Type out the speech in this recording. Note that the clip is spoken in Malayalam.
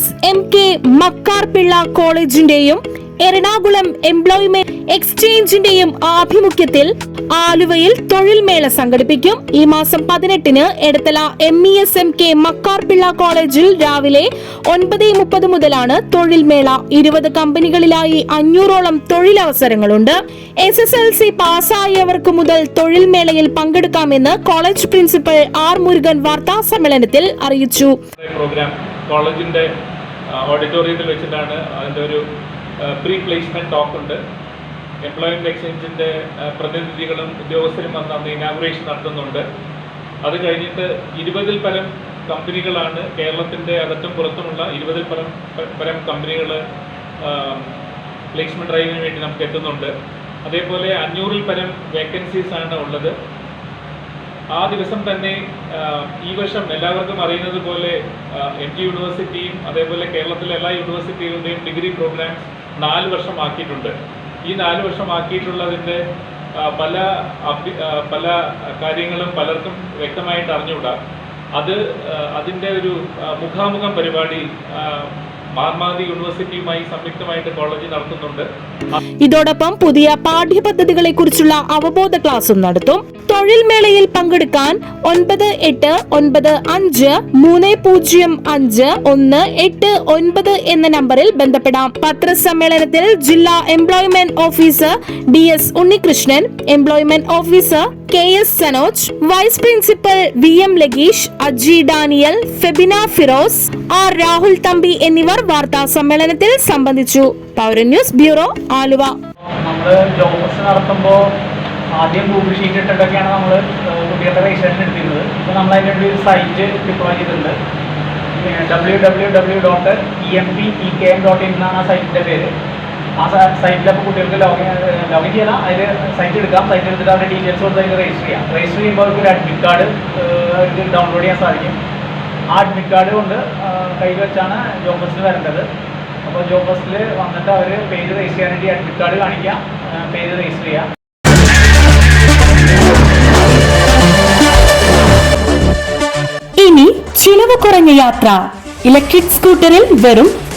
എസ് എം കെ മക്കാർപിള്ള കോളേജിന്റെയും എറണാകുളം എംപ്ലോയ്മെന്റ് എക്സ്ചേഞ്ചിന്റെയും ആഭിമുഖ്യത്തിൽ ആലുവയിൽ തൊഴിൽ മേള സംഘടിപ്പിക്കും. ഈ മാസം പതിനെട്ടിന് Edathala M E S M K Makkar Pillai കോളേജിൽ രാവിലെ ഒൻപത് മുപ്പത് മുതലാണ് തൊഴിൽ മേള ഇരുപത് കമ്പനികളിലായി അഞ്ഞൂറോളം തൊഴിലവസരങ്ങളുണ്ട്. എസ് എസ് എൽ സി പാസ്സായവർക്ക് മുതൽ തൊഴിൽ മേളയിൽ പങ്കെടുക്കാമെന്ന് കോളേജ് പ്രിൻസിപ്പൽ ആർ മുരുകൻ വാർത്താ സമ്മേളനത്തിൽ അറിയിച്ചു കോളേജിന്റെ ഓഡിറ്റോറിയത്തിൽ വെച്ചിട്ടാണ് അതിന്റെ ഒരു പ്രീ പ്ലേസ്മെന്റ് ടോക്ക് ഉണ്ട്. എംപ്ലോയ്മെന്റ് എക്സ്ചേഞ്ചിന്റെ പ്രതിനിധികളും ഉദ്യോഗസ്ഥരും വന്ന് അന്ന് ഇനാഗുറേഷൻ നടത്തുന്നുണ്ട്. അത് കഴിഞ്ഞിട്ട് ഇരുപതിൽ പരം കമ്പനികളാണ് കേരളത്തിന്റെ അകത്തും പുറത്തുമുള്ള ഇരുപതിൽ പരം പരം കമ്പനികൾ പ്ലേസ്മെന്റ് ഡ്രൈവിന് വേണ്ടി നമുക്ക് എത്തുന്നുണ്ട്. അതേപോലെ അഞ്ഞൂറിൽ പരം വേക്കൻസീസ് ആണ് ഉള്ളത്. ആ ദിവസം തന്നെ ഈ വർഷം എല്ലാവർക്കും അറിയുന്നത് പോലെ എം ജി യൂണിവേഴ്സിറ്റിയും അതേപോലെ കേരളത്തിലെ എല്ലാ യൂണിവേഴ്സിറ്റികളുടെയും ഡിഗ്രി പ്രോഗ്രാം നാല് വർഷമാക്കിയിട്ടുണ്ട്. ഈ നാല് വർഷം ആക്കിയിട്ടുള്ളതിന്റെ പല അഭി പല കാര്യങ്ങളും പലർക്കും വ്യക്തമായിട്ട് അറിഞ്ഞുകൂടാ. അത് അതിന്റെ ഒരു മുഖാമുഖം പരിപാടി യൂണിവേഴ്സിറ്റിയുമായി സംയുക്തമായിട്ട് നടത്തുന്നുണ്ട്. ഇതോടൊപ്പം പുതിയ പാഠ്യപദ്ധതികളെ കുറിച്ചുള്ള അവബോധ ക്ലാസും നടത്തും. തൊഴിൽ മേളയിൽ പങ്കെടുക്കാൻ ഒൻപത് എട്ട് ഒൻപത് അഞ്ച് മൂന്ന് പൂജ്യം അഞ്ച് ഒന്ന് എട്ട് ഒൻപത് എന്ന നമ്പറിൽ ബന്ധപ്പെടാം. പത്രസമ്മേളനത്തിൽ ജില്ലാ employment officer D S Unnikrishnan employment officer K S Sanoj vice principal V M Lageesh Aji Daniel Febina Firoz R Rahul Thampi എന്നിവർ വാർത്താ സമ്മേളനത്തിൽ സംബന്ധിച്ചു. പൗരൻ ന്യൂസ് ബ്യൂറോ ആലുവ. ആദ്യം ഗൂഗിൾ ഷീറ്റ് ഇട്ടിട്ടൊക്കെയാണ് നമ്മൾ കുട്ടികളുടെ രജിസ്ട്രേഷൻ എടുത്തിരുന്നത്. ഇപ്പോൾ നമ്മൾ അതിന്റെ ഒരു സൈറ്റ് ഡിപ്ലോയ് ചെയ്തിട്ടുണ്ട്. W W W dot E M P E K M dot in എന്നാണ് ആ സൈറ്റിന്റെ പേര്. ആ സൈറ്റിൽ അപ്പോൾ കുട്ടികൾക്ക് ലോഗിൻ ലോഗിൻ ചെയ്യണം. അതിൽ സൈറ്റ് എടുക്കാം. സൈറ്റ് എടുത്തിട്ട് അവരുടെ ഡീറ്റെയിൽസ് കൊടുത്ത് അതിൽ രജിസ്റ്റർ ചെയ്യാം. രജിസ്റ്റർ ചെയ്യുമ്പോൾ അവർക്ക് ഒരു അഡ്മിറ്റ് കാർഡ് അവർക്ക് ഡൗൺലോഡ് ചെയ്യാൻ സാധിക്കും. ആ അഡ്മിറ്റ് കാർഡ് കൊണ്ട് കയ്യിൽ വെച്ചാണ് ജോബ് ഫെസ്റ്റിൽ വരേണ്ടത്. അപ്പോൾ ജോബ് ഫെസ്റ്റിൽ വന്നിട്ട് അവർ പേര് രജിസ്റ്റർ ചെയ്യാൻ വേണ്ടി അഡ്മിറ്റ് കാർഡ് കാണിക്കാം. പേര് രജിസ്റ്റർ ചെയ്യാം. ഇനി ചിലവ് കുറഞ്ഞ യാത്ര. ഇലക്ട്രിക് സ്കൂട്ടറിൽ വെറും